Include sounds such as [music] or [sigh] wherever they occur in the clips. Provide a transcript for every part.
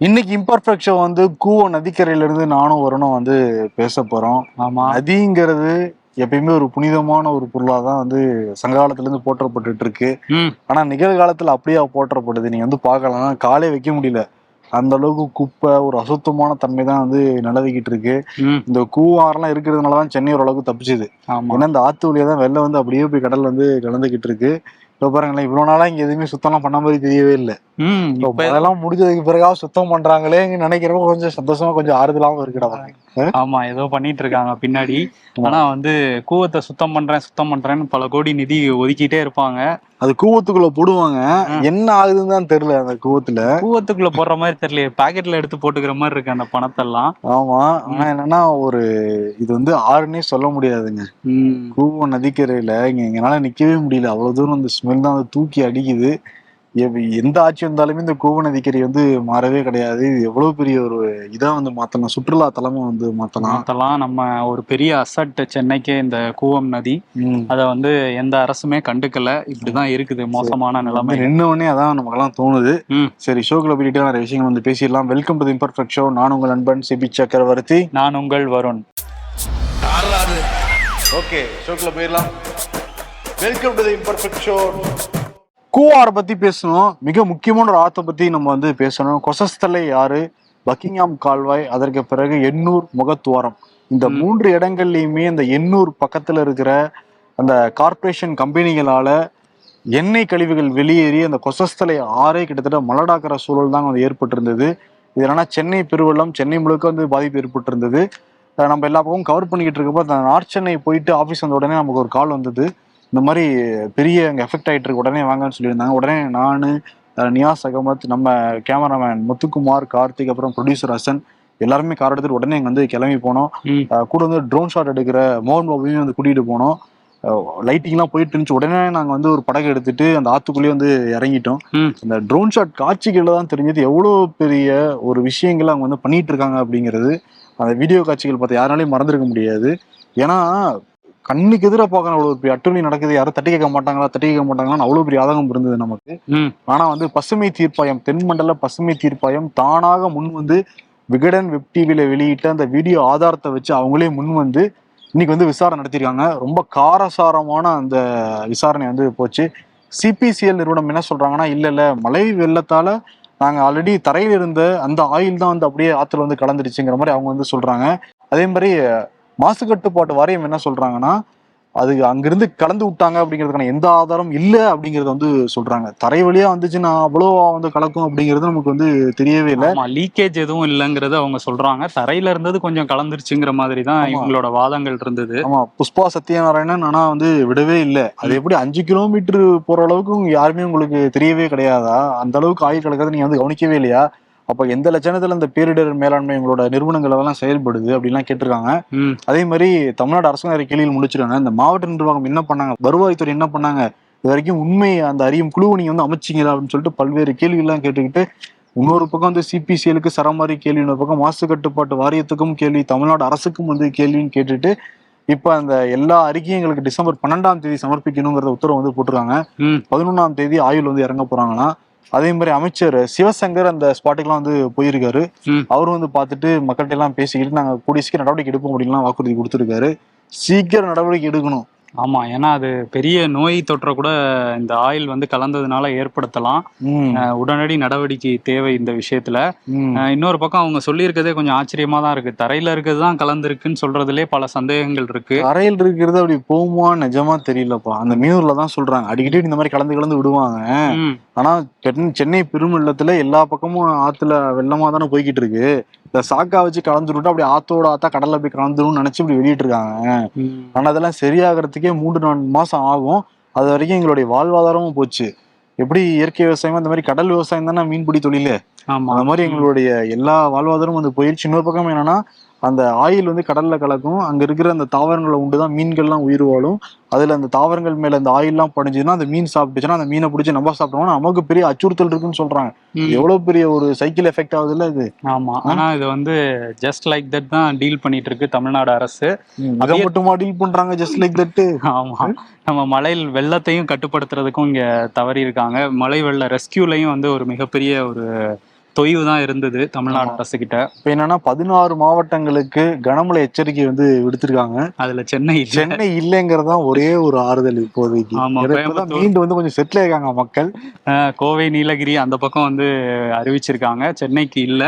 இன்னைக்கு imperfect show வந்து கூவ நதிக்கரையில இருந்து நானும் வரணும் வந்து பேச போறோம். ஆமா. நதிங்கிறது எப்பயுமே ஒரு புனிதமான ஒரு பொருளா தான் வந்து சங்ககாலத்துல இருந்து போற்றப்பட்டுட்டு இருக்கு ம். ஆனா நிகழ்காலத்துல அப்படியே போற்றப்படுது? நீங்க வந்து பார்க்கலாம். காலே வைக்க முடியல. அந்த அளவுக்கு குப்பை ஒரு அசுத்தமான தன்மை தான் வந்து நிலவிக்கிட்டு இருக்கு இந்த கூவாரெல்லாம் இருக்கிறதுனால தான் சென்னை ஓரளவுக்கு தப்பிச்சுது. ஏன்னா இந்த ஆத்து வழியா தான் வெள்ளம் வந்து அப்படியே போய் கடல் வந்து கலந்துகிட்டு இருக்கு இப்போ பாருங்களேன் இவ்வளவு நாளா இங்க எதுவுமே சுத்தம்லாம் பண்ண மாதிரி தெரியவே இல்லை. அதெல்லாம் முடிஞ்சதுக்கு பிறகாவது சுத்தம் பண்றாங்களே நினைக்கிறப்ப கொஞ்சம் சந்தோஷமா கொஞ்சம் ஆறுதலாவும் இருக்குடா ஆமா ஏதோ பண்ணிட்டு இருக்காங்க பின்னாடி. ஆனா வந்து கூவத்தை சுத்தம் பண்றேன் சுத்தம் பண்றேன்னு பல கோடி நிதி ஒதுக்கிட்டே இருப்பாங்க. அது கூவத்துக்குள்ள போடுவாங்க. என்ன ஆகுதுன்னு தான் தெரியல அந்த கூவத்துல. கூவத்துக்குள்ள போடுற மாதிரி தெரியல பாக்கெட்ல எடுத்து போட்டுக்கிற மாதிரி இருக்கு அந்த பணத்தெல்லாம். ஆமா ஆனா என்னன்னா ஒரு இது வந்து ஆறுன்னே சொல்ல முடியாதுங்க. கூவம் நதிக்கரையில இங்க எங்கனால நிக்கவே முடியல. அவ்வளவு தூரம் அந்த ஸ்மெல் தான் வந்து தூக்கி அடிக்குது. எந்த ஆட்சி வந்தாலுமே இந்த கூவ நதிக்கரை வந்து மாறவே கிடையாது. இது எவ்வளவு பெரிய ஒரு இதா வந்து மாத்தலாம் சுற்றுலா தலமா வந்து மாத்தலாம். அதெல்லாம் நம்ம ஒரு பெரிய அசட் சென்னைக்கே இந்த கூவம் நதி. ம். அத வந்து எந்த அரசுமே கண்டுக்கல. இப்படிதான் இருக்குது மோசமான நிலைமை வந்து நின்ன உடனே அதான் நமக்கெல்லாம் தோணுது. ம். சரி ஷோக்குள்ள போயிட்டு நிறைய விஷயங்கள் வந்து பேசிடலாம். வெல்கம் டு இம்பர்ஃபெக்ட் ஷோ நான் உங்கள் நண்பன் சிபி சக்கரவர்த்தி. நான் உங்கள் வருண். ஓகே ஷோக்குள்ள போயிடலாம். வெல்கம் டு இம்பர்ஃபெக்ட் ஷோ கூவாரை பத்தி பேசணும். மிக முக்கியமான ஒரு ஆத்தை பத்தி நம்ம வந்து பேசணும். கொசஸ்தலை யாரு? பக்கிங்ஹாம் கால்வாய் அதற்கு பிறகு எண்ணூர் முகத்துவாரம். இந்த மூன்று இடங்கள்லயுமே இந்த எண்ணூர் பக்கத்துல இருக்கிற அந்த கார்ப்பரேஷன் கம்பெனிகளால எண்ணெய் கழிவுகள் வெளியேறி அந்த கொசஸ்தலை ஆறே கிட்டத்தட்ட மலடாக்கிற சூழல் தான் வந்து ஏற்பட்டிருந்தது. இது என்னன்னா சென்னை பெருவெள்ளம் சென்னை முழுக்க வந்து பாதிப்பு ஏற்பட்டிருந்தது. நம்ம எல்லா பக்கமும் கவர் பண்ணிக்கிட்டு இருக்கப்போ அந்த நார்த் சென்னை போயிட்டு ஆஃபீஸ் வந்த உடனே நமக்கு ஒரு கால் வந்தது. இந்த மாதிரி பெரிய அங்கே எஃபெக்ட் ஆயிட்டு இருக்கு உடனே வாங்கன்னு சொல்லியிருந்தாங்க. உடனே நான் நியாஸ் அகமத் நம்ம கேமராமேன் முத்துக்குமார் கார்த்திக் அப்புறம் ப்ரொடியூசர் ஹசன் எல்லாருமே கார் எடுத்துட்டு உடனே இங்க வந்து கிளம்பி போனோம். கூட வந்து ட்ரோன் ஷாட் எடுக்கிற மோகன் பாபுவையும் வந்து கூட்டிட்டு போனோம். லைட்டிங்லாம் போயிட்டு இருந்துச்சு. உடனே நாங்கள் வந்து ஒரு படகு எடுத்துட்டு அந்த ஆத்துக்குள்ளேயே வந்து இறங்கிட்டோம். ம். இந்த ட்ரோன் ஷாட் காட்சிகளில் தான் தெரிஞ்சது எவ்வளோ பெரிய ஒரு விஷயங்களை அவங்க வந்து பண்ணிட்டு இருக்காங்க அப்படிங்கிறது. அந்த வீடியோ காட்சிகள் பார்த்து யாராலையும் மறந்துருக்க முடியாது. ஏன்னா கண்ணுக்கு எதிராக பார்க்கணும் அவ்வளோ பெரிய அட்டுவலி நடக்குது. யாரும் தட்டி கேட்க மாட்டாங்களா? தட்டி கேட்க மாட்டாங்களான்னு அவ்வளோ பெரிய ஆதங்கம் இருந்தது நமக்கு. ம். ஆனா வந்து பசுமை தீர்ப்பாயம் தென்மண்டல பசுமை தீர்ப்பாயம் தானாக முன் வந்து விகடன் வெப் டிவில வெளியிட்ட அந்த வீடியோ ஆதாரத்தை வச்சு அவங்களே முன் வந்து இன்னைக்கு வந்து விசாரணை நடத்தியிருக்காங்க. ரொம்ப காரசாரமான அந்த விசாரணை வந்து போச்சு. சிபிசிஎல் நிறுவனம் என்ன சொல்றாங்கன்னா இல்ல இல்ல மழை வெள்ளத்தால நாங்க ஆல்ரெடி தரையில் இருந்த அந்த ஆயில் தான் வந்து அப்படியே ஆத்துல வந்து கலந்துருச்சுங்கிற மாதிரி அவங்க வந்து சொல்றாங்க. அதே மாதிரி மாசு கட்டுப்பாட்டு வாரியம் என்ன சொல்றாங்கன்னா அது அங்கிருந்து கலந்து விட்டாங்க அப்படிங்கிறதுக்கான எந்த ஆதாரம் இல்ல அப்படிங்கறத வந்து சொல்றாங்க. தரை வழியா வந்துச்சுன்னா அவ்வளோ வந்து கலக்கும் அப்படிங்கிறது நமக்கு வந்து தெரியவே இல்லை. லீக்கேஜ் எதுவும் இல்லைங்கிறது அவங்க சொல்றாங்க. தரையில இருந்தது கொஞ்சம் கலந்துருச்சுங்கிற மாதிரி தான். இவங்களோட வாதங்கள் இருந்தது. ஆமா புஷ்பா சத்யநாராயணன் ஆனா வந்து விடவே இல்லை. அது எப்படி அஞ்சு கிலோமீட்டர் போற அளவுக்கு யாருமே உங்களுக்கு தெரியவே கிடையாதா? அந்த அளவுக்கு ஆயில் கலக்கிறத நீங்க வந்து கவனிக்கவே இல்லையா? அப்ப எந்த லட்சணத்துல இந்த பேரிடர் மேலாண்மை உங்களோட நிறுவனங்கள் எல்லாம் செயல்படுது அப்படின்லாம் கேட்டிருக்காங்க. அதே மாதிரி தமிழ்நாடு அரசு நிறைய கேள்வியில் முடிச்சிருக்காங்க. இந்த மாவட்ட நிர்வாகம் என்ன பண்ணாங்க? வருவாய்த்துறை என்ன பண்ணாங்க? இது வரைக்கும் உண்மை அந்த அறியும் குழுவை நீங்க வந்து அமைச்சிங்களா அப்படின்னு சொல்லிட்டு பல்வேறு கேள்விகள்லாம் கேட்டுக்கிட்டு இன்னொரு பக்கம் வந்து சிபிசிஎலுக்கு சரமாரி கேள்வி இன்னொரு பக்கம் மாசு கட்டுப்பாட்டு வாரியத்துக்கும் கேள்வி தமிழ்நாடு அரசுக்கும் வந்து கேள்வின்னு கேட்டுட்டு இப்ப அந்த எல்லா அறிக்கையும் எங்களுக்கு டிசம்பர் பன்னெண்டாம் தேதி சமர்ப்பிக்கணுங்கிறத உத்தரவு வந்து போட்டிருக்காங்க. ம். பதினொன்றாம் தேதி ஆயுள் வந்து இறங்க போறாங்களாம். அதே மாதிரி அமைச்சர் சிவசங்கர் அந்த ஸ்பாட்டுக்குலாம் வந்து போயிருக்காரு. அவரும் வந்து பார்த்துட்டு மக்கள்கிட்ட எல்லாம் பேசிக்கிட்டு நாங்க கூடிய சீக்கிரம் நடவடிக்கை எடுப்போம் அப்படின்லாம் வாக்குறுதி கொடுத்துருக்காரு. சீக்கிரம் நடவடிக்கை எடுக்கணும். ஆமா ஏன்னா அது பெரிய நோய் தொற்றை கூட இந்த ஆயில் வந்து கலந்ததுனால ஏற்படுத்தலாம். உடனடி நடவடிக்கை தேவை இந்த விஷயத்துல. இன்னொரு பக்கம் அவங்க சொல்லியிருக்கதே கொஞ்சம் ஆச்சரியமா தான் இருக்கு. தரையில இருக்கிறது தான் கலந்துருக்குன்னு சொல்றதுலே பல சந்தேகங்கள் இருக்கு. அறையில் இருக்கிறது அப்படி போகுமா நிஜமா தெரியலப்பா. அந்த மீனூர்ல தான் சொல்றாங்க. அடிக்கடி இந்த மாதிரி கலந்து கலந்து விடுவாங்க. ஆனா சென்னை- பெருமெள்ளத்துல எல்லா பக்கமும் ஆத்துல வெள்ளமா தானே போய்கிட்டு இருக்கு. இந்த சாக்கா வச்சு கலந்து விட்டு அப்படி ஆத்தோட ஆத்தா கடல்ல போய் கலந்துரும்னு நினைச்சு இப்படி வெளியிட்டு இருக்காங்க ஆனா அதெல்லாம் சரியாகிறதுக்கே மூன்று நான்கு மாசம் ஆகும். அது வரைக்கும் எங்களுடைய வாழ்வாதாரமும் போச்சு. எப்படி இயற்கை விவசாயம் அந்த மாதிரி கடல் விவசாயம் தானே மீன்பிடி தொழிலு? ஆமா. அந்த மாதிரி எங்களுடைய எல்லா வாழ்வாதாரமும் வந்து போயிடுச்சு இன்னொரு பக்கம் என்னன்னா அந்த ஆயில் வந்து கடல்ல கலக்கும். அங்க இருக்கிற அந்த தாவரங்களை உண்டுதான் மீன்கள்லாம் உயிர் வாழும். அதுல அந்த தாவரங்கள் மேல அந்த ஆயில்லாம் படிஞ்சுன்னா அந்த மீன் சாப்பிட்டுச்சுன்னா அந்த மீனை பிடிச்சி நம்ம சாப்பிட்டோம்னா நமக்கு பெரிய அச்சுறுத்தல் இருக்குன்னு சொல்றாங்க. எவ்வளவு பெரிய ஒரு சைக்கிள் எஃபெக்ட் ஆகுது இல்ல இது? ஆமா. ஆனா இது வந்து ஜஸ்ட் லைக் தட் தான் டீல் பண்ணிட்டு இருக்கு தமிழ்நாடு அரசு. அதை மட்டுமா டீல் பண்றாங்க ஜஸ்ட் லைக் தட் ஆமா. நம்ம மழையில் வெள்ளத்தையும் கட்டுப்படுத்துறதுக்கும் இங்க தவறி இருக்காங்க மழை வெள்ள ரெஸ்கியூலையும் வந்து ஒரு மிகப்பெரிய ஒரு தொய்வு தான் இருந்தது தமிழ்நாடு அரசு கிட்ட இப்ப என்னன்னா பதினாறு மாவட்டங்களுக்கு கனமழை எச்சரிக்கை வந்து விடுத்திருக்காங்க. அதுல சென்னை. சென்னை இல்லைங்கிறதான் ஒரே ஒரு ஆறுதல் இப்போதைக்கு. ஆமா, ஏன்னா இப்பதான் கோயம்புத்தூர். மீண்டு வந்து கொஞ்சம் செட்டில் ஆயிருக்காங்க மக்கள். கோவை நீலகிரி அந்த பக்கம் வந்து அறிவிச்சிருக்காங்க. சென்னைக்கு இல்ல.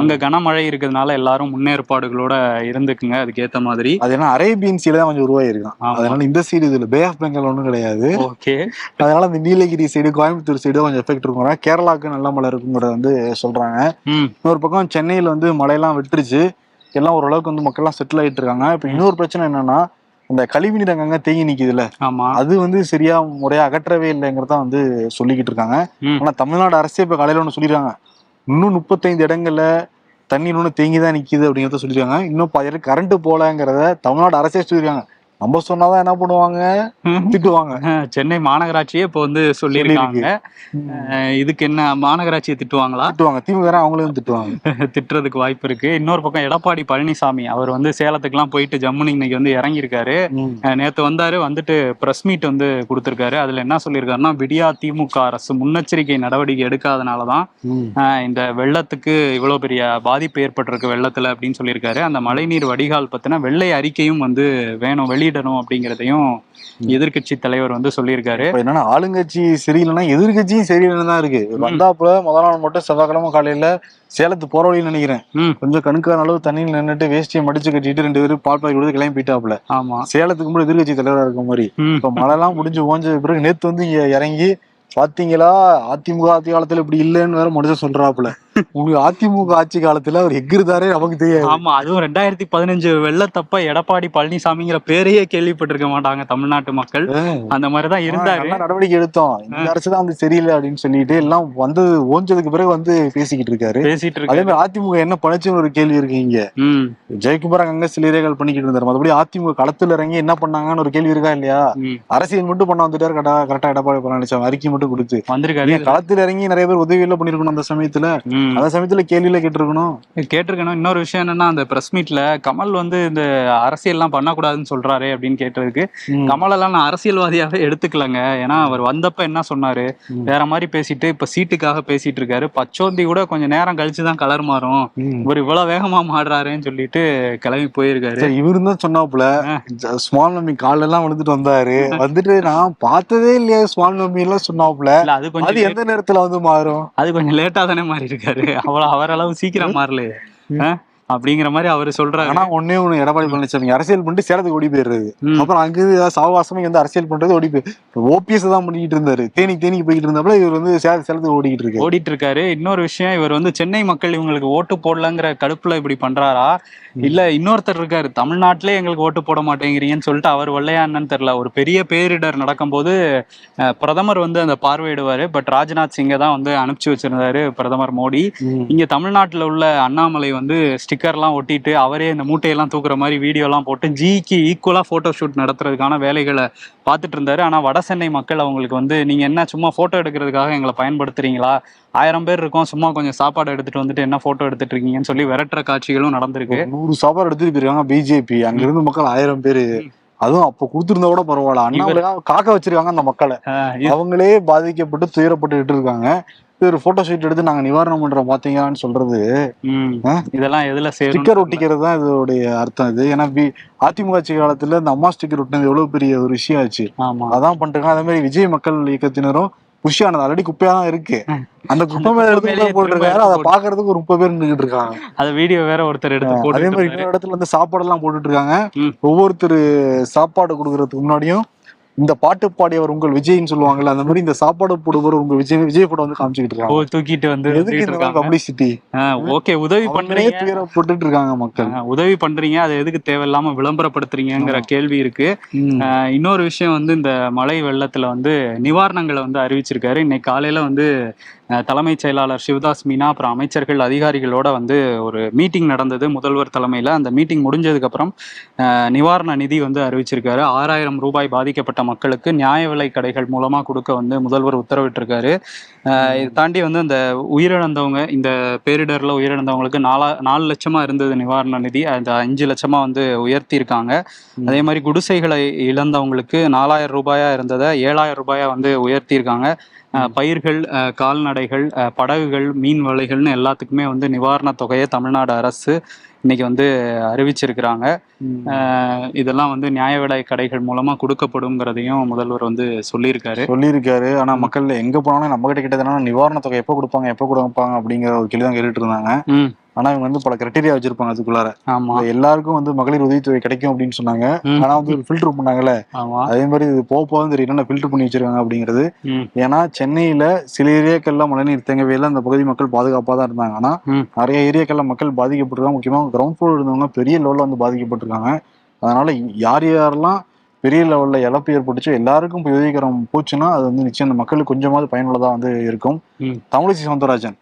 அங்க கனமழை இருக்கிறதுனால எல்லாரும் முன்னேற்பாடுகளோட இருந்துக்குங்க. அதுக்கு ஏத்த மாதிரி. அது என்ன அரேபியன் சீல தான் கொஞ்சம் உருவாயிருக்கான். அதனால இந்த சைடு இதுல பே ஆஃப் பெங்கால் ஒன்றும் கிடையாது. ஓகே அதனால இந்த நீலகிரி சைடு கோயம்புத்தூர் சைடு கொஞ்சம் எஃபெக்ட் இருக்கும் கேரளாவுக்கு நல்ல மழை இருக்குங்கிறத வந்து சொல்றாங்க. இன்னொரு பக்கம் சென்னையில வந்து மழையெல்லாம் விட்டுருச்சு. எல்லாம் ஓரளவுக்கு வந்து மக்கள்லாம் செட்டில் ஆயிட்டு இருக்காங்க. இப்ப இன்னொரு பிரச்சனை என்னன்னா இந்த கழிவுநீர் அங்கங்க தேங்கி நிக்குதுல்ல. ஆமா. அது வந்து சரியா முறையா அகற்றவே இல்லைங்கிறத வந்து சொல்லிக்கிட்டு இருக்காங்க. ஆனா தமிழ்நாடு அரசே இப்ப காலையில ஒண்ணு சொல்லிருக்காங்க. இன்னும் முப்பத்தைந்து இடங்கள்ல தண்ணீர் ஒண்ணு தேங்கி தான் நிக்குது அப்படிங்கறத சொல்லிருக்காங்க இன்னும் பாதி கரண்ட் போலங்கிறத தமிழ்நாடு அரசே சொல்லிருக்காங்க. நம்ம சொன்னாதான் என்ன பண்ணுவாங்க? திட்டுவாங்க. சென்னை மாநகராட்சியே இப்போ வந்து சொல்லியிருக்காங்க. இதுக்கு என்ன மாநகராட்சியை திட்டுவாங்களா? திட்டுவாங்க. திமுக அவங்களும் திட்டுவாங்க. [laughs] திட்டுறதுக்கு வாய்ப்பு இருக்கு. இன்னொரு பக்கம் எடப்பாடி பழனிசாமி அவர் வந்து சேலத்துக்குலாம் போயிட்டு ஜம்முன்னு இன்னைக்கு வந்து இறங்கியிருக்காரு. நேத்து வந்தாரு வந்துட்டு பிரஸ் மீட் வந்து கொடுத்திருக்காரு. அதுல என்ன சொல்லியிருக்காருன்னா விடியா திமுக அரசு முன்னெச்சரிக்கை நடவடிக்கை எடுக்காதனாலதான் இந்த வெள்ளத்துக்கு இவ்வளவு பெரிய பாதிப்பு ஏற்பட்டிருக்கு வெள்ளத்துல அப்படின்னு சொல்லியிருக்காரு. அந்த மழைநீர் வடிகால் பத்தின வெள்ளை அறிக்கையும் வந்து வேணும் வெளியிடணும் அப்படிங்கிறதையும் எதிர்க்கட்சி தலைவர் வந்து சொல்லியிருக்காரு. என்னன்னா ஆளுங்கட்சி சரியில்லைன்னா எதிர்கட்சியும் சரியில்லைன்னு தான் இருக்கு. வந்தாப்புல முதல் நாள் மட்டும் செவ்வாய்க்கிழமை காலையில சேலத்து போற வழின்னு நினைக்கிறேன். கொஞ்சம் கணுக்கான அளவு தண்ணியில் நின்னுட்டு வேஷ்டியை மடிச்சு கட்டிட்டு ரெண்டு பேரும் பால் பாக்கி கொடுத்து கிளம்பி போயிட்டாப்புல ஆமா. சேலத்துக்கு முன்னாடி எதிர்கட்சி தலைவரா இருக்க மாதிரி. இப்ப மழைலாம் முடிஞ்சு ஓஞ்ச பிறகு நேத்து வந்து இங்க இறங்கி பாத்தீங்களா? அதிமுக ஆட்சி காலத்துல இப்படி இல்லைன்னு வேற மனுஷன் சொல்றாப்புல. உங்களுக்கு அதிமுக ஆட்சி காலத்துல அவர் எங்கிருந்தாரே நமக்கு தெரியாது. ஆமா அதுவும் ரெண்டாயிரத்தி பதினஞ்சு வெள்ளத்தப்ப எடப்பாடி பழனிசாமிங்கிற பேரையே கேள்விப்பட்டிருக்க மாட்டாங்க தமிழ்நாட்டு மக்கள். அந்த மாதிரிதான் இருந்தாரு. நடவடிக்கை எடுத்தோம். இந்த அரசு தான் வந்து சரியில்லை அப்படின்னு சொல்லிட்டு எல்லாம் வந்து ஓஞ்சதுக்கு பிறகு வந்து பேசிக்கிட்டு இருக்காரு. பேசிட்டு அதே இருக்காரு மாதிரி அதிமுக என்ன பண்ணுச்சுன்னு ஒரு கேள்வி இருக்கு இங்க. ம். ஜெயக்குமார் அங்க சிலரைகள் பண்ணிக்கிட்டு இருந்தாரு. மறுபடியும் அதிமுக களத்துல இறங்கி என்ன பண்ணாங்கன்னு ஒரு கேள்வி இருக்கா இல்லையா? அரசியல் மட்டும் பண்ண வந்துட்டாரு. கரெக்டா கரெக்டா எடப்பாடி பழனிசாமி அறிக்கை மட்டும் கொடுத்து. வந்திருக்காரு. களத்துல இறங்கி நிறைய பேர் உதவி எல்லாம் பண்ணிருக்கணும் அந்த சமயத்துல? அந்த சமயத்துல கேள்வியில கேட்டிருக்கணும். கேட்டிருக்கணும். இன்னொரு விஷயம் என்னன்னா அந்த பிரஸ் மீட்ல கமல் வந்து இந்த அரசியல்லாம் பண்ணக்கூடாதுன்னு சொல்றாரு அப்படின்னு கேட்டதுக்கு கமல் எல்லாம் நான் அரசியல்வாதியாவே எடுத்துக்கலங்க. ஏன்னா அவர் வந்தப்ப என்ன சொன்னாரு. வேற மாதிரி பேசிட்டு இப்ப சீட்டுக்காக பேசிட்டு இருக்காரு பச்சோந்தி கூட கொஞ்சம் நேரம் கழிச்சுதான் கலர் மாறும். இவர் இவ்வளவு வேகமா மாடுறாருன்னு சொல்லிட்டு கிளம்பி போயிருக்காரு. இவரு தான் சொன்னாப்புல ஸ்மால் மம்மி கால் எல்லாம் விழுந்துட்டு வந்தாரு. வந்துட்டு நான் பார்த்ததே இல்லையா ஸ்மால் மம்மி எல்லாம் சொன்னாப்புல அது கொஞ்சம் எந்த நேரத்துல வந்து மாறும்? அது கொஞ்சம் லேட்டா தானே மாறி இருக்காரு அவ்வளவு அவரளவு சீக்கிரம் மாறலையே. அப்படிங்கிற மாதிரி அவரு சொல்றாரு. ஆனா ஒண்ணே ஒண்ணு எடப்பாடி பழனிசாமி அரசியல் பண்ணிட்டு சேலத்துக்கு ஓடி போயிடுறது. அப்புறம் அங்க சாவகாசமா வந்து அரசியல் பண்றது ஓடி போய் ஓபிஎஸ் தான் பண்ணிட்டு இருந்தாரு. தேனிக்கு தேனிக்கு போயிட்டு இருந்தாப்புல இவர் வந்து சேல சேலத்துக்கு ஓடிக்கிட்டு இருக்கு ஓடிட்டு இருக்காரு இன்னொரு விஷயம் இவர் வந்து சென்னை மக்கள் இவங்களுக்கு ஓட்டு போடலங்கிற கடுப்புல இப்படி பண்றாரா? இல்ல இன்னொருத்தர் இருக்காரு. தமிழ்நாட்டிலே எங்களுக்கு ஓட்டு போட மாட்டேங்கிறீங்கன்னு சொல்லிட்டு அவர் வெள்ளையான்னு தெரியல. ஒரு பெரிய பேரிடர் நடக்கும்போது அஹ், பிரதமர் வந்து அந்த பார்வையிடுவாரு. பட் ராஜ்நாத் சிங்கை தான் வந்து அனுப்பிச்சு வச்சிருந்தாரு பிரதமர் மோடி. இங்க தமிழ்நாட்டுல உள்ள அண்ணாமலை வந்து ஸ்டிக்கர்லாம் ஒட்டிட்டு அவரே இந்த மூட்டையெல்லாம் தூக்குற மாதிரி வீடியோலாம் போட்டு ஜிக்கு ஈக்குவலா போட்டோ ஷூட் நடத்துறதுக்கான வேலைகளை பார்த்துட்டு இருந்தாரு. ஆனா வட சென்னை மக்கள் அவங்களுக்கு வந்து நீங்க என்ன சும்மா போட்டோ எடுக்கிறதுக்காக எங்களை பயன்படுத்துறீங்களா? ஆயிரம் பேர் இருக்கோம் சும்மா கொஞ்சம் சாப்பாடு எடுத்துட்டு வந்துட்டு என்ன போட்டோ எடுத்துட்டு இருக்கீங்கன்னு சொல்லி விரட்டுற காட்சிகளும் நடந்திருக்கு. நூறு சாப்பாடு எடுத்துட்டு போயிருக்காங்க பிஜேபி அங்க இருந்து மக்கள் ஆயிரம் பேரு. அதுவும் அப்ப கொடுத்திருந்தா கூட பரவாயில்ல. அண்ணாமலை காக்க வச்சிருக்காங்க அந்த மக்களை. அவங்களே பாதிக்கப்பட்டு துயரப்பட்டுக்கிட்டு இருக்காங்க. ஒரு போட்டோ ஷூட் எடுத்து நாங்க நிவாரணம் பண்றோம் பாத்தீங்களான்னு சொல்றது? இதெல்லாம் எதுல ஸ்டிக்கர் ஒட்டிக்கிறது தான் இதோடைய அர்த்தம் இது. ஏன்னா அதிமுக ஆட்சி காலத்துல இந்த அம்மா ஸ்டிக்கர் ஒட்டினது எவ்வளவு பெரிய ஒரு விஷயம் ஆச்சு. ஆமா. அதான் பண்ணிட்டு அதே மாதிரி விஜய் மக்கள் இயக்கத்தினரும் குஷியானது. ஆல்ரெடி குப்பையா தான் இருக்கு. அந்த குப்பை மேல எடுத்து போட்டிருக்காரு அதை பாக்குறதுக்கு ஒரு முப்பது பேர் நின்றுட்டு இருக்காங்க. அது வீடியோ வேற ஒருத்தர் எடுத்து அதே மாதிரி இன்னொரு இடத்துல வந்து சாப்பாடு எல்லாம் போட்டுட்டு இருக்காங்க. ஒவ்வொருத்தர் சாப்பாடு கொடுக்கறதுக்கு முன்னாடியும் இந்த பாட்டு பாடியவர் உங்கள் விஜய்னு சொல்லுவாங்கல்ல அந்த மாதிரி இந்த சாப்பாடு போடுபவர் உங்க விஜய் விஜய் போட்டோ வந்து காமிச்சுக்கிட்டு ஓ, இருக்காங்க தூக்கிட்டு வந்து எதுக்கு இந்த பப்ளிசிட்டி ஓகே உதவி பண்றீங்க. துயரப்பட்டுட்டு இருக்காங்க மக்கள். உதவி பண்றீங்க அதை எதுக்கு தேவையில்லாம விளம்பரப்படுத்துறீங்கிற கேள்வி இருக்கு. இன்னொரு விஷயம் வந்து இந்த மழை வெள்ளத்துல வந்து நிவாரணங்களை வந்து அறிவிச்சிருக்காரு. இன்னைக்கு காலையில வந்து தலைமைச் செயலாளர் சிவதாஸ் மீனா அப்புறம் அமைச்சர்கள் அதிகாரிகளோட வந்து ஒரு மீட்டிங் நடந்தது. முதல்வர் தலைமையில அந்த மீட்டிங் முடிஞ்சதுக்கு அப்புறம் அஹ், நிவாரண நிதி வந்து அறிவிச்சிருக்காரு. ஆறாயிரம் ரூபாய் பாதிக்கப்பட்ட மக்களுக்கு நியாய விலை கடைகள் மூலமா கொடுக்க வந்து முதல்வர் உத்தரவிட்டிருக்காரு. இதை தாண்டி வந்து அந்த உயிரிழந்தவங்க இந்த பேரிடர்ல உயிரிழந்தவங்களுக்கு நாலா நாலு லட்சமா இருந்தது நிவாரண நிதி. அந்த அஞ்சு லட்சமா வந்து உயர்த்தியிருக்காங்க. அதே மாதிரி குடிசைகளை இழந்தவங்களுக்கு நாலாயிரம் ரூபாயா இருந்ததை ஏழாயிரம் ரூபாயா வந்து உயர்த்தியிருக்காங்க. பயிர்கள் கால்நடைகள் படகுகள் மீன் வலைகள்னு எல்லாத்துக்குமே வந்து நிவாரணத் தொகையை தமிழ்நாடு அரசு இன்னைக்கு வந்து அறிவிச்சிருக்கிறாங்க. இதெல்லாம் வந்து நியாய விலை கடைகள் மூலமா கொடுக்கப்படுங்கிறதையும் முதல்வர் வந்து சொல்லியிருக்காரு. சொல்லியிருக்காரு. ஆனா மக்கள் எங்க போனாலும் நம்ம கிட்ட கிட்ட நிவாரண தொகை எப்ப கொடுப்பாங்க எப்ப கொடுப்பாங்க அப்படிங்கிற ஒரு கேள்வி தான் கேட்டுட்டு இருந்தாங்க. ஆனா இவங்க வந்து பல கிரைட்டீரியா வச்சிருப்பாங்க அதுக்குள்ளார. ஆமா. எல்லாருக்கும் வந்து மகளிர் உதவித்தொகை கிடைக்கும் அப்படின்னு சொன்னாங்க. ஆனா வந்து ஃபில்டர் பண்ணாங்கல்ல. ஆமா. அதே மாதிரி இது போக போதும் தெரியும் என்ன ஃபில்டர் பண்ணி வச்சிருக்காங்க அப்படிங்கிறது. ஏன்னா சென்னையில சில ஏரியாக்கள்ல மழைநீர் தேங்கவே இல்லை. அந்த பகுதி மக்கள் பாதுகாப்பா தான் இருந்தாங்க. ஆனா. நிறைய ஏரியாக்கள்ல மக்கள் பாதிக்கப்பட்டிருக்காங்க. முக்கியமா கிரவுண்ட் ஃப்ளோர் இருந்தவங்க பெரிய லெவல்ல வந்து பாதிக்கப்பட்டிருக்காங்க. அதனால யார் யாரெல்லாம் பெரிய லெவல்ல இழப்பு ஏற்பட்டுச்சோ எல்லாருக்கும் போய் உதவிக்கரம் போச்சுன்னா அது வந்து நிச்சயம் அந்த மக்களுக்கு கொஞ்சமாவது பயனுள்ளதா வந்து இருக்கும். தமிழிசை சவுந்தரராஜன்.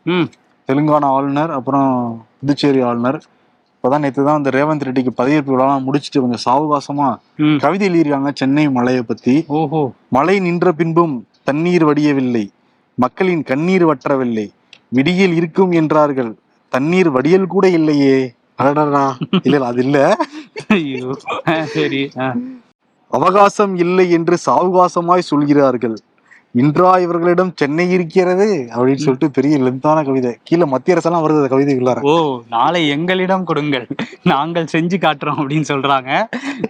தெலுங்கானா ஆளுநர் அப்புறம் புதுச்சேரி ஆளுநர். இப்பதான் நேற்று தான் அந்த ரேவந்த் ரெட்டிக்கு பதவியேற்பு விழாலாம் முடிச்சுட்டு கொஞ்சம் சாவகாசமா கவிதை எழுதியிருக்காங்க சென்னை மலையை பத்தி. ஓஹோ. மழை நின்ற பின்பும் தண்ணீர் வடியவில்லை மக்களின் கண்ணீர் வற்றவில்லை விடியல் இருக்கும் என்றார்கள் தண்ணீர் வடியல் கூட இல்லையே. அடடா இல்ல அது இல்ல. சரி. அவகாசம் இல்லை என்று சாவகாசமாய் சொல்கிறார்கள். இன்றா இவர்களிடம் சென்னை இருக்கிறது அப்படின்னு சொல்லிட்டு பெரிய லென்த்தான கவிதை. கீழே மத்திய அரசெல்லாம் வருது அந்த கவிதைக்குள்ளார ஓ நாளை எங்களிடம் கொடுங்கள். நாங்கள் செஞ்சு காட்டுறோம் அப்படின்னு சொல்றாங்க.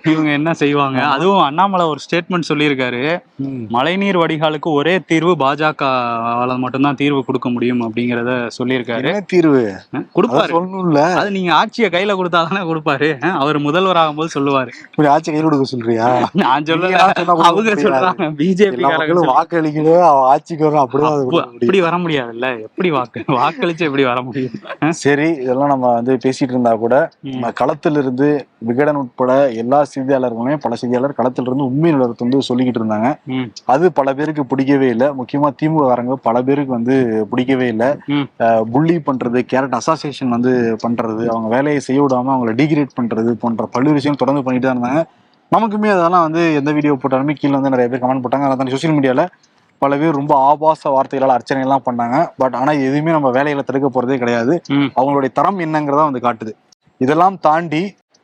இவங்க என்ன செய்வாங்க? அதுவும் அண்ணாமலை ஒரு ஸ்டேட்மெண்ட் சொல்லியிருக்காரு. மழைநீர் வடிகாலுக்கு ஒரே தீர்வு பாஜகவால மட்டும்தான் தீர்வு கொடுக்க முடியும் அப்படிங்கறத சொல்லியிருக்காரு. தீர்வு? கொடுப்பாரு. சொல்லணும்ல. அது நீங்க ஆட்சியை கையில கொடுத்தாதானே கொடுப்பாரு. அவர் முதல்வர் ஆகும்போது சொல்லுவாரு. இப்படி ஆட்சி கையில் கொடுக்க சொல்றியா? நான் சொல்லல. அவங்க. சொல்றாங்க. பிஜேபி எல்லா அவன் ஆட்சிக்கு வரும் அப்படிதான் அப்படி வர முடியாதுல்ல? எப்படி வாக்கு வாக்களிச்சு எப்படி வர முடியும்? சரி இதெல்லாம் நம்ம வந்து பேசிட்டு இருந்தா கூட களத்துல இருந்து விகடன் உட்பட எல்லா செய்தியாளர்களுமே பல செய்தியாளர் களத்துல இருந்து உண்மை நிலவரத்தை வந்து சொல்லிக்கிட்டு இருந்தாங்க. அது பல பேருக்கு பிடிக்கவே இல்லை. முக்கியமா திமுக காரங்க பல பேருக்கு வந்து பிடிக்கவே இல்லை. புள்ளி பண்றது கேரட் அசோசியேஷன் வந்து பண்றது அவங்க வேலையை செய்ய விடாம அவங்களை டிகிரேட் பண்றது போன்ற பல்வேறு விஷயம் தொடர்ந்து பண்ணிட்டு தான் இருந்தாங்க. நமக்குமே அதெல்லாம் வந்து எந்த வீடியோ போட்டாலுமே கீழே வந்து நிறைய பேர் கமெண்ட் போட்டாங்க. அதான் சோசியல் மீடியால பல பேர் ரொம்ப ஆபாச வார்த்தைகளால் அர்ச்சனை எல்லாம் பண்ணாங்க. பட் ஆனா எதுவுமே நம்ம வேலைகளை தடுக்க போறதே கிடையாது. அவங்களுடைய தரம் என்னங்கிறதா வந்து காட்டுது. இதெல்லாம் தாண்டி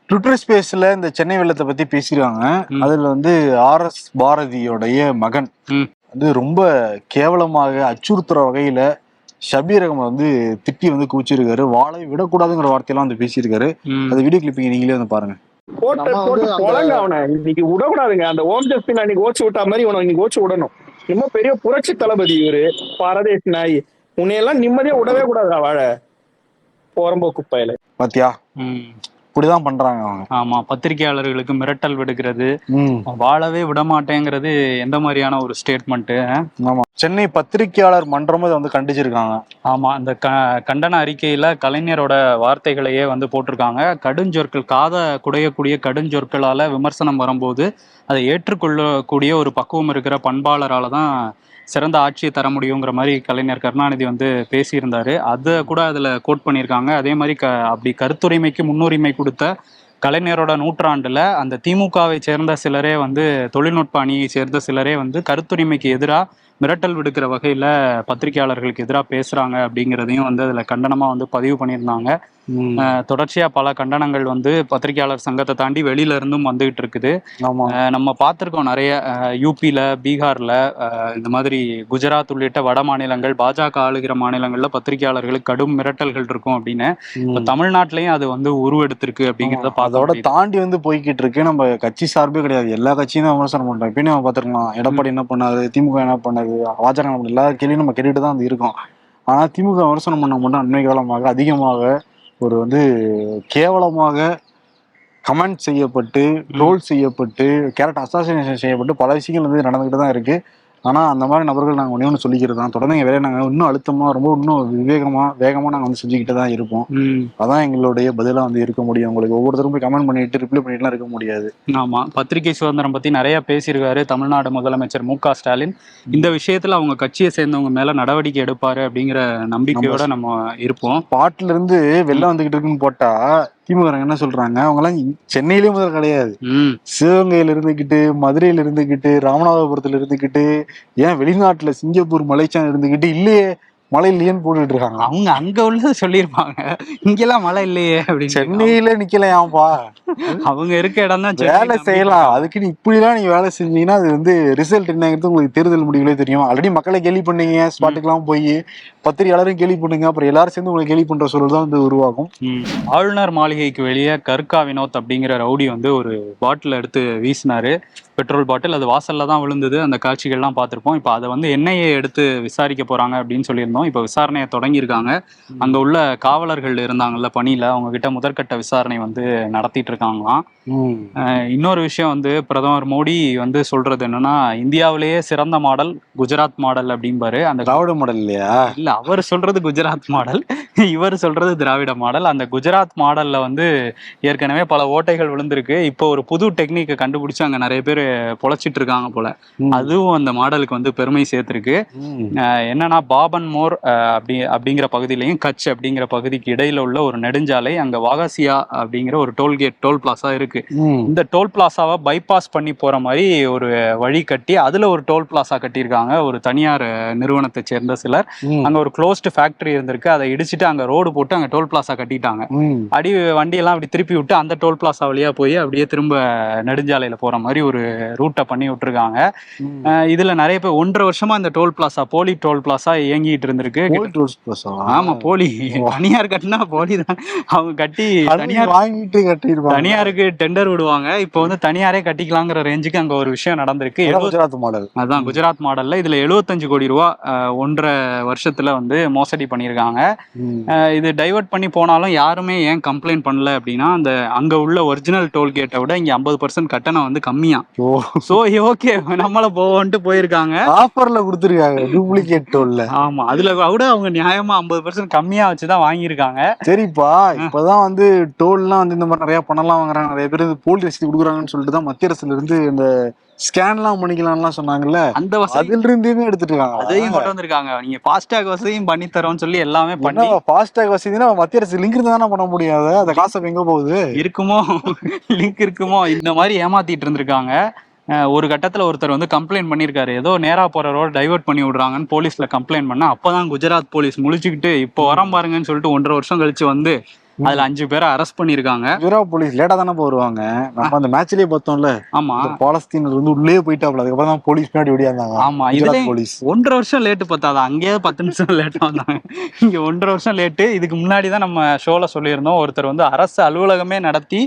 ட்விட்டர் ஸ்பேஸ்ல இந்த சென்னை வெள்ளத்தை பத்தி பேசியிருக்காங்க ம். அதுல வந்து ஆர் எஸ் பாரதியோடைய மகன். வந்து ரொம்ப கேவலமாக அச்சுறுத்துற வகையில ஷபீர் அகமது வந்து திட்டி வந்து கூச்சிருக்காரு வாழை விடக்கூடாதுங்கிற வார்த்தையெல்லாம் வந்து பேசியிருக்காரு. ம். அந்த வீடியோ கிளிப்பிங் நீங்களே வந்து பாருங்க. போட்டு போட்டு அவனை. இன்னைக்கு விடக்கூடாதுங்க. அந்த ஓம் ஜஸ்டின் அன்னைக்கு ஓச்சு விட்டா மாதிரி இவனை இன்னைக்கு ஓச்சு விடணும். ரொம்ப பெரிய புரட்சி தளபதி இவரு. பரதேஷ் நாய். உன்னையெல்லாம் நிம்மதியா விடவே கூடாதா வாழ. போறம்போ குப்பையில. பாத்தியா? ம். இப்படிதான் பண்றாங்க அவங்க. ஆமா பத்திரிகையாளர்களுக்கு மிரட்டல் விடுக்கிறது வாழவே விடமாட்டேங்கிறது எந்த மாதிரியான ஒரு ஸ்டேட்மெண்ட் ஆமா. சென்னை பத்திரிகையாளர் மன்றமும் இதை வந்து கண்டிச்சிருக்காங்க. ஆமா அந்த க கண்டன அறிக்கையில கலைஞரோட வார்த்தைகளையே வந்து போட்டிருக்காங்க. கடுஞ்சொற்கள் காதை குடையக்கூடிய கடுஞ்சொற்களால விமர்சனம் வரும்போது அதை ஏற்றுக்கொள்ளக்கூடிய ஒரு பக்குவம் இருக்கிற பண்பாளரால தான் சிறந்த ஆட்சியை தர முடியுங்கிற மாதிரி கலைஞர் கருணாநிதி வந்து பேசியிருந்தாரு. அதை கூட அதில் கோட் பண்ணியிருக்காங்க. அதே மாதிரி க அப்படி கருத்துரிமைக்கு முன்னுரிமை கொடுத்த கலைஞரோட நூற்றாண்டில் அந்த திமுகவை சேர்ந்த சிலரே வந்து தொழில்நுட்ப அணியை சேர்ந்த சிலரே வந்து கருத்துரிமைக்கு எதிராக மிரட்டல் விடுக்கிற வகையில் பத்திரிகையாளர்களுக்கு எதிராக பேசுகிறாங்க அப்படிங்கிறதையும் வந்து அதில் கண்டனமாக வந்து பதிவு பண்ணியிருந்தாங்க. தொடர்ச்சியா பல கண்டனங்கள் வந்து பத்திரிகையாளர் சங்கத்தை தாண்டி வெளியில இருந்தும் வந்துகிட்டு இருக்குது. நம்ம பார்த்திருக்கோம் நிறைய யூபியில பீகார்ல இந்த மாதிரி குஜராத் உள்ளிட்ட வட மாநிலங்கள் பாஜக ஆளுகிற மாநிலங்கள்ல பத்திரிகையாளர்களுக்கு கடும் மிரட்டல்கள் இருக்கும் அப்படின்னு. இப்ப தமிழ்நாட்டிலயும் அது வந்து உருவெடுத்திருக்கு அப்படிங்கிறத அதோட. தாண்டி வந்து போய்கிட்டு இருக்கு நம்ம கட்சி சார்பே கிடையாது. எல்லா கட்சியும் தான் விமர்சனம் பண்றோம். இப்பயும் நம்ம பாத்துருக்கலாம் எடப்பாடி என்ன பண்ணாரு? திமுக என்ன பண்ணாரு? பாஜக எல்லா கேள்வியும் நம்ம கேட்டுட்டு தான் வந்து இருக்கோம். ஆனா திமுக விமர்சனம் பண்ண மட்டும் அண்மை காலமாக அதிகமாக ஒரு வந்து கேவலமாக கமெண்ட் செய்யப்பட்டு ட்ரோல் செய்யப்பட்டு கேரக்டர் அசாசினேஷன் செய்யப்பட்டு பல விஷயங்கள் வந்து நடந்துகிட்டு தான் இருக்கு. ஆனா அந்த மாதிரி நபர்கள் நாங்க ஒண்ணே ஒன்று சொல்லிக்கிறது தான். தொடர்ந்து எங்க வேலையை நாங்க இன்னும் அழுத்தமா ரொம்ப இன்னும் விவேகமா வேகமா நாங்க வந்து செஞ்சுக்கிட்டு தான் இருப்போம் அதான் எங்களுடைய பதிலா வந்து இருக்க முடியும். உங்களுக்கு ஒவ்வொருத்தரும் போய் கமெண்ட் பண்ணிட்டு ரிப்ளை பண்ணிட்டுலாம் இருக்க முடியாது. ஆமா. பத்திரிகை சுதந்திரம் பத்தி நிறைய பேசியிருக்காரு தமிழ்நாடு முதலமைச்சர் மு க ஸ்டாலின். இந்த விஷயத்துல அவங்க கட்சியை சேர்ந்தவங்க மேல நடவடிக்கை எடுப்பாரு அப்படிங்கிற நம்பிக்கையோட நம்ம இருப்போம். பாட்டுல இருந்து வெளில வந்துகிட்டு இருக்குன்னு போட்டா திமுக என்ன சொல்றாங்க? அவங்க எல்லாம் சென்னையிலேயே முதல் கிடையாது. சிவகங்கையில இருந்துகிட்டு மதுரையில இருந்துகிட்டு ராமநாதபுரத்துல இருந்துகிட்டு ஏன் வெளிநாட்டுல சிங்கப்பூர் மலேசியா இருந்துகிட்டு இல்லையே. மழை இல்லையேன்னு போட்டுட்டு இருக்காங்க? அவங்க அங்க உள்ளது சொல்லியிருப்பாங்க. இங்கெல்லாம் மழை இல்லையே அப்படின்னு. சென்னையில நிக்கலையாம்பா அவங்க இருக்க இடம் தான் வேலை செய்யலாம். அதுக்கு நீ இப்படிலாம் நீங்க வேலை செஞ்சீங்கன்னா அது வந்து ரிசல்ட் என்னங்கிறது உங்களுக்கு தேர்தல் முடிவுகளே தெரியும். ஆல்ரெடி மக்களை கேலி பண்ணீங்க ஸ்பாட்டுக்கெல்லாம் போய் பத்திரிகையாளரும் கேலி பண்ணுங்க அப்புறம் எல்லாரும் சேர்ந்து உங்களை கேலி பண்ற சூழல் தான் வந்து உருவாகும். ஆளுநர் மாளிகைக்கு வெளியே கர்கா வினோத் அப்படிங்கிற ரவுடி வந்து ஒரு பாட்டில் எடுத்து வீசினாரு. பெட்ரோல் பாட்டில் அது வாசல்ல தான் விழுந்தது. அந்த காட்சிகள்லாம் பார்த்திருப்போம். இப்போ அதை வந்து என்ஐஏ எடுத்து விசாரிக்க போறாங்க அப்படின்னு சொல்லியிருந்தோம். இப்போ விசாரணையை தொடங்கியிருக்காங்க. அங்க உள்ள காவலர்கள் இருந்தாங்கல்ல பணியில அவங்க கிட்ட முதற்கட்ட விசாரணை வந்து நடத்திட்டு இருக்காங்களாம் இன்னொரு விஷயம் வந்து பிரதமர் மோடி வந்து சொல்றது என்னன்னா இந்தியாவிலேயே சிறந்த மாடல் குஜராத் மாடல் அப்படிம்பாரு. அந்த திராவிட மாடல் இல்லையா? இல்ல அவர் சொல்றது குஜராத் மாடல். இவர் சொல்றது திராவிட மாடல். அந்த குஜராத் மாடல்ல வந்து ஏற்கனவே பல ஓட்டைகள் விழுந்திருக்கு. இப்போ ஒரு புது டெக்னிக்கை கண்டுபிடிச்சு அங்க நிறைய பேர் பொழைச்சிட்டு இருக்காங்க போல. அதுவும் அந்த மாடலுக்கு வந்து பெருமை சேர்த்திருக்கு என்னன்னா பாபன் மோர் அப்படி அப்படிங்கிற பகுதியிலையும் கட்ச் அப்படிங்கிற பகுதிக்கு இடையில உள்ள ஒரு நெடுஞ்சாலை அங்க வாகாசியா அப்படிங்கிற ஒரு டோல்கேட் டோல் பிளாசா இருக்கு. இந்த டோல் பிளாசாவை பைபாஸ் பண்ணி போற மாதிரி ஒரு வழி கட்டி அதுல ஒரு டோல் பிளாசா கட்டியிருக்காங்க ஒரு தனியார் நிறுவனத்தை சேர்ந்த சிலர். அங்க ஒரு க்ளோஸ்டு ஃபேக்டரி இருந்திருக்கு அதை இடிச்சிட்டு அங்க ரோடு போட்டு அங்க டோல் பிளாசா கட்டிட்டாங்க. அடி வண்டியெல்லாம் அப்படி திருப்பி விட்டு அந்த டோல் பிளாசா வழியா போய் அப்படியே திரும்ப நெடுஞ்சாலையில போற மாதிரி ஒரு ரூட்டை பண்ணி விட்டுருக்காங்க. இதுல நிறைய பேர் ஒன்றரை வருஷமா இந்த டோல் பிளாசா போலி டோல் பிளாசா இயங்கிட்டு இருந்திருக்கு? ஆமா போலி. தனியார் கட்டினா போலி தான். அவங்க கட்டி தனியார் வாங்கிட்டு கட்டிருப்பாங்க தனியாருக்கு டெண்டர் விடுவாங்க. இப்போ வந்து தனியாரே கட்டிக்கலாங்கிற ரேஞ்சுக்கு அங்க ஒரு விஷயம் நடந்திருக்கு. குஜராத் மாடல் அதான் குஜராத் மாடல்ல இதுல 75 கோடி ரூபா ஒன்றரை வருஷத்துல வந்து மோசடி பண்ணியிருக்காங்க. இது டைவர்ட் பண்ணி போனாலும் யாருமே ஏன் கம்ப்ளைண்ட் பண்ணல அப்படின்னா அந்த அங்க உள்ள ஒரிஜினல் டோல்கேட்டை விட இங்க ஐம்பது பர்சன்ட் கட்டணம் வந்து கம்மியா ஓ சோ ஓகே நம்மள போவோன்ட்டு போயிருக்காங்க. ஆஃபர்ல கொடுத்துருக்காங்க. டூப்ளிகேட் டோல்ல ஆமா. அதுல கூட அவங்க நியாயமா ஐம்பது பர்சன்ட் கம்மியா வச்சுதான் வாங்கியிருக்காங்க. சரிப்பா. இப்பதான் வந்து டோல்லாம் வந்து இந்த மாதிரி நிறைய பணம்லாம் வாங்குறாங்க. நிறைய பேர் போலி ரசீது கொடுக்குறாங்கன்னு சொல்லிட்டு தான் மத்திய அரசுல இருந்து இந்த ஸ்கேன்லாம் பண்ணிக்கலாம்லாம் சொன்னாங்கல்ல? அந்த வசதி அதுல இருந்துமே எடுத்துட்டு இருக்காங்க அதையும் கொண்டு வந்திருக்காங்க. நீங்க ஃபாஸ்டாக் வசதியும் பண்ணி தரோம்னு சொல்லி எல்லாமே பண்ணி ஃபாஸ்டாக் வசதினா மத்திய அரசு லிங்க் இருந்தா தானே பண்ண முடியாது அந்த காசு அப்ப எங்க போகுது? இருக்குமோ? லிங்க் இருக்குமோ? இந்த மாதிரி ஏமாத்திட்டு இருந்திருக்காங்க. ஒரு கட்டத்துல ஒருத்தர் வந்து கம்ப்ளைண்ட் பண்ணியிருக்காரு. ஏதோ நேரா போற ரோடு டைவர்ட் பண்ணி விடுறாங்கன்னு போலீஸ்ல கம்ப்ளைண்ட் பண்ண அப்பதான் குஜராத் போலீஸ் முழிச்சுக்கிட்டு இப்போ வரோம் பாருங்கன்னு சொல்லிட்டு ஒன்றரை வருஷம் கழிச்சு வந்து அதுல அஞ்சு பேரை அரெஸ்ட் பண்ணிருக்காங்க குஜராத் போலீஸ் லேட்டா தானே வருவாங்க. நம்ம அந்த மேட்ச்லயே பார்த்தோம்ல ஆமா. பாலஸ்தீனர் வந்து உள்ளே போயிட்டாப்ல. அதுக்கப்புறம் தான் போலீஸ் பின்னாடி ஓடியாந்தாங்க ஆமா இதுலயும் போலீஸ். ஒன்றரை வருஷம் லேட்டு பத்தாது அங்கேயே பத்து நிமிஷம் லேட்டா வந்தாங்க. இங்க ஒன்றரை வருஷம் லேட்டு இதுக்கு முன்னாடி தான் நம்ம ஷோல சொல்லியிருந்தோம். ஒருத்தர் வந்து அரசு அலுவலகமே நடத்தி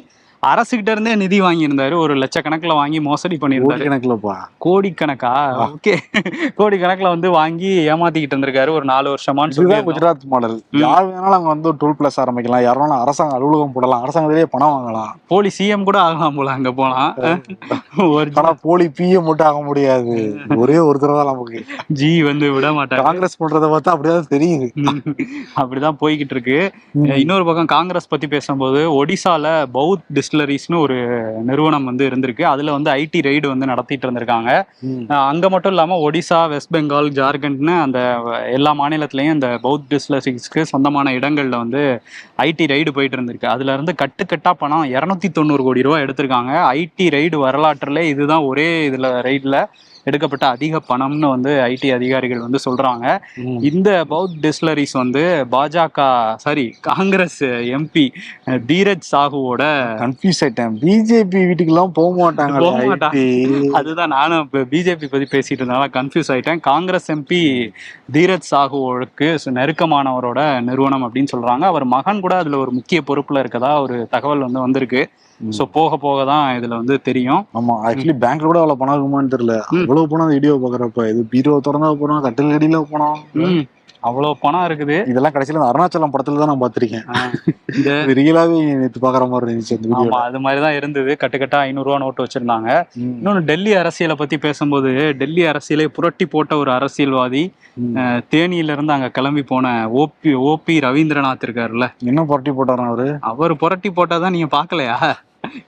அரசுகிட்ட இருந்தே நிதி வாங்கியிருந்தாரு. ஒரு லட்சக்கணக்குல வாங்கி மோசடி பண்ணியிருந்தாரு. கணக்குலப்பா கோடிக்கணக்கா? ஓகே. கோடிக்கணக்குல வந்து வாங்கி ஏமாத்திக்கிட்டு இருந்திருக்காரு. ஒரு நாலு வருஷமான்னு சொல்லி குஜராத் மாடல். யார் வேணாலும் அங்க வந்து டோல் பிளஸ் ஆரம்பிக்கலாம். யார் வேணாலும் அரசாங்க அலுவலகம் போடலாம். அரசாங்கத்திலேயே பணம் வாங்கலாம். போலி சிஎம் கூட ஆகலாம் போல அங்க போலாம். ஒரு ஆனா போலி பிஎம் மட்டும் ஆக முடியாது. ஒரே ஒரு தடவை தான் நமக்கு. ஜி வந்து விட மாட்டாங்க காங்கிரஸ் பண்றத பார்த்தா அப்படிதான் தெரியுது. அப்படிதான் போய்கிட்டு இருக்கு. இன்னொரு பக்கம் காங்கிரஸ் பத்தி பேசும்போது ஒடிசால பௌத் டிஸ்டிலரிஸ்னு ஒரு நிறுவனம் வந்து இருந்திருக்கு. அதுல வந்து ஐடி ரைடு வந்து நடத்திட்டு இருந்திருக்காங்க. அங்க மட்டும் இல்லாம ஒடிசா வெஸ்ட் பெங்கால் ஜார்க்கண்ட்னு அந்த எல்லா மாநிலத்திலயும் இந்த பௌத் டிஸ்டிலரிஸ்க்கு சொந்தமான இடங்கள்ல வந்து ஐடி ரைடு போயிட்டு இருந்திருக்கு. அதுல இருந்து கட்டுக்கட்டா பணம் இருநூத்தி தொண்ணூறு கோடி ரூபாய் எடுத்திருக்காங்க. ஐடி ரைடு வரலாற்றுல இதுதான் ஒரே இதுல ரைட்ல எடுக்கப்பட்ட அதிக பணம்னு வந்து ஐடி அதிகாரிகள் வந்து சொல்றாங்க. இந்த பௌத் டிஸ்லரிஸ் வந்து பாஜக சாரி காங்கிரஸ் எம்பி தீரஜ் சாகுவோட கன்ஃபியூஸ் ஆயிட்டேன். பிஜேபி வீட்டுக்கு எல்லாம் போக மாட்டாங்க போக மாட்டாங்க. அதுதான் நானும் இப்போ பிஜேபி பத்தி பேசிட்டு இருந்தனால கன்ஃபியூஸ் ஆயிட்டேன். காங்கிரஸ் எம்பி தீரஜ் சாகுவோருக்கு நெருக்கமானவரோட நிறுவனம் அப்படின்னு சொல்றாங்க. அவர் மகன் கூட அதுல ஒரு முக்கிய பொறுப்புல இருக்கதா ஒரு தகவல் வந்து வந்திருக்கு. ஸோ போக போக தான் இதுல வந்து தெரியும். ஆமா ஆக்சுவலி பேங்க்ல கூட அவ்வளவு பணம் இருக்குமான்னு தெரியல. அவ்வளவு பணம் வீடியோ பாக்குறப்ப இது பீரோ திறந்தா போனோம் கட்டில் கடியில போனோம் அவ்வளவு பணம் இருக்குது. இதெல்லாம் கடைசியில அருணாச்சலம் படத்துல தான் நான் பாத்திருக்கேன் ரியலாவே நேத்து பாக்குற மாதிரி இருந்துச்சு ஆமா அது மாதிரி தான் இருந்தது. கட்டுக்கட்டா ஐநூறு ரூபா நோட்டு வச்சிருந்தாங்க இன்னொன்னு டெல்லி அரசியலை பத்தி பேசும்போது டெல்லி அரசியலை புரட்டி போட்ட ஒரு அரசியல்வாதி தேனியில இருந்து அங்க கிளம்பி போன ஓபி ஓபி ரவீந்திரநாத் இருக்காருல்ல. என்ன பார்ட்டி போட்டாரா அவரு? அவர் புரட்டி போட்டாதான் நீங்க பாக்கலையா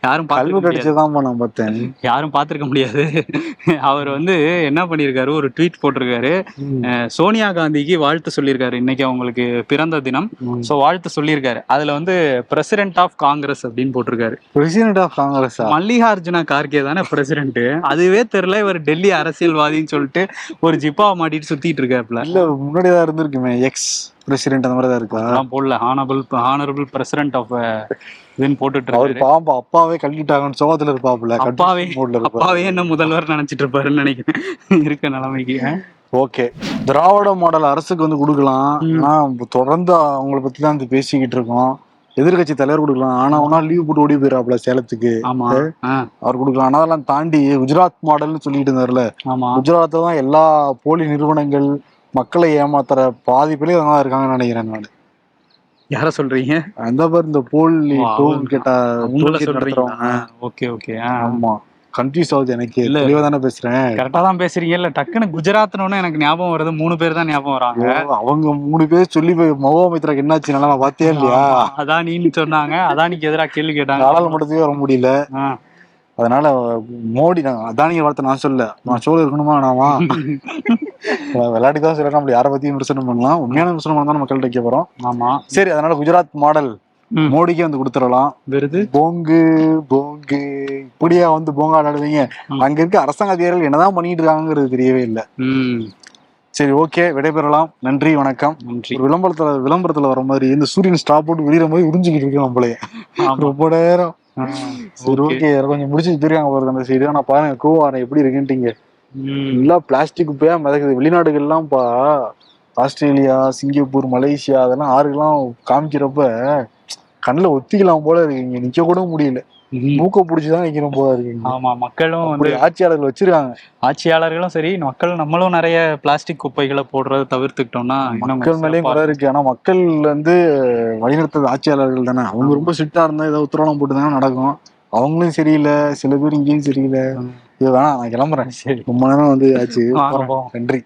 யாரும் கல்வி பார்த்துக்க முடியாது. கடிச்சதான் நான் பார்த்தேன். யாரும் பார்த்திருக்க முடியாது. அவர் வந்து என்ன பண்ணியிருக்காரு ஒரு ட்வீட் போட்டிருக்காரு. சோனியா காந்திக்கு வாழ்த்து சொல்லியிருக்காரு. இன்னைக்கு அவங்களுக்கு பிறந்த தினம். சோ வாழ்த்து சொல்லியிருக்காரு. அதுல வந்து பிரசிடென்ட் ஆஃப் காங்கிரஸ் அப்படின்னு போட்டிருக்காரு. பிரசிடென்ட் ஆஃப் காங்கிரஸா மல்லிகார்ஜுன கார்கே தானே பிரசிடென்ட் அதுவே தெரியல இவர் டெல்லி அரசியல்வாதின்னு சொல்லிட்டு ஒரு ஜிப்பாவை மாட்டிட்டு சுத்திட்டு இருக்காப்ல. இல்ல முன்னாடி தான் இருந்திருக்குமே எக்ஸ் பிரசிடென்ட் அந்த மாதிரி தான் இருக்கா போடல. ஹானபிள் ஹானரபிள் பிரசிடென்ட் ஆஃப் இதுன்னு போட்டுட்டு அவர் இருக்காரு. பாம்பா அப்பாவே கழட்டிட்டாங்கன்னு சோகத்துல இருப்பாப்புல. அப்பாவே அப்பாவே என்ன முதல்வர் நினைச்சிட்டு இருப்பாருன்னு நினைக்கிறேன். இருக்க நிலைமைக்கு. ஓகே திராவிட மாடல் அரசுக்கு வந்து கொடுக்கலாம். ஆனா தொடர்ந்து அவங்கள பத்தி தான் வந்து பேசிக்கிட்டு இருக்கோம். எதிர்க்கட்சி தலைவர் கொடுக்கலாம். ஆனா ஒன்னா லீவ் போட்டு ஓடி போயிடாப்புல சேலத்துக்கு. ஆமா. அவர் கொடுக்கலாம். ஆனா அதெல்லாம் தாண்டி குஜராத் மாடல்னு சொல்லிட்டு இருந்தாருல. ஆமா. குஜராத்ல தான் எல்லா போலி நிறுவனங்கள் மக்களை ஏமாத்துற பாதி பேர் தான் இருக்காங்கன்னு நினைக்கிறேன் நான். யார சொல்றீங்க? அந்த மாதிரி இந்த போலி டோல் கேட்டா நடத்துறவங்க. ஓகே ஓகே ஆமா. கன்ஃபியூஸ் ஆகுது எனக்கு இல்ல. தானே பேசுறேன். கரெக்டா தான் பேசுறீங்க இல்ல டக்குன்னு குஜராத்னு எனக்கு ஞாபகம் வருது. மூணு பேர் தான் ஞாபகம் வராங்க. அவங்க மூணு பேர் சொல்லி போய் மகோமித்ராக்கு என்னாச்சு நல்லா பாத்தியா இல்லையா? ஆமா, அதானின்னு சொன்னாங்க. அதானிக்கு எதிராக கேள்வி கேட்டாங்க. நாடாளுமன்றத்துக்கே வர முடியல. அதனால மோடி நான் அதானிய வார்த்தை நான் சொல்ல நான் சோழ இருக்கணுமா நாமா [laughs] விளையாட்டு தான் சொல்லலாம் அப்படி யாரை பத்தியும் விமர்சனம் பண்ணலாம். உண்மையான விமர்சனம் தான் மக்கள்கிட்ட வைக்க போறோம். ஆமா. சரி அதனால குஜராத் மாடல். மோடிக்கே வந்து கொடுத்துடலாம். விருது போங்கு போங்கு. இப்படியா வந்து போங்க ம். அங்க இருக்க அரசாங்க அதிகாரிகள் என்னதான் பண்ணிட்டு இருக்காங்கிறது தெரியவே இல்லை. சரி ஓகே. விடைபெறலாம். நன்றி வணக்கம். நன்றி. விளம்பரத்துல விளம்பரத்துல வர மாதிரி இந்த சூரியன் ஸ்டாப் போட்டு விடிகிற மாதிரி உறிஞ்சிக்கிட்டு இருக்கு நம்மளே. ரொம்ப நேரம். சரி. ஓகே. கொஞ்சம் முடிச்சு போயிருக்காங்க பாருங்க அந்த சைடு ஆனா பாருங்க கோவாரம் எப்படி இருக்குன்ட்டீங்க. ம். எல்லா பிளாஸ்டிக் குப்பையா மிதக்குது. வெளிநாடுகள்லாம் பா ஆஸ்திரேலியா சிங்கப்பூர் மலேசியா அதெல்லாம் ஆறுகள்லாம் காமிக்கிறப்ப கண்ணுல ஒத்திக்கலாம் போல இருக்கு. இங்க நிக்க கூட முடியல. மூக்க புடிச்சுதான் நிக்கிறோம் போல இருக்கு. ஆமா மக்களும் வந்து ஆட்சியாளர்கள் வச்சிருக்காங்க. ஆட்சியாளர்களும் சரி மக்கள் நம்மளும் நிறைய பிளாஸ்டிக் குப்பைகளை போடுறத தவிர்த்துக்கிட்டோம்னா மக்கள் மேலேயும் குறை இருக்கு. ஆனா மக்கள் வந்து வழிநடத்தது ஆட்சியாளர்கள் தானே. அவங்க ரொம்ப ஸ்ட்ரிக்டா இருந்தா ஏதாவது உத்தரவாதம் போட்டுதானே நடக்கும். அவங்களும் சரியில்லை. சில பேர் இங்கேயும் சரியில்லை. இது வேணாம் நான் கிளம்புறேன். சரி. ரொம்ப நேரம் வந்து ஆச்சு. நன்றி.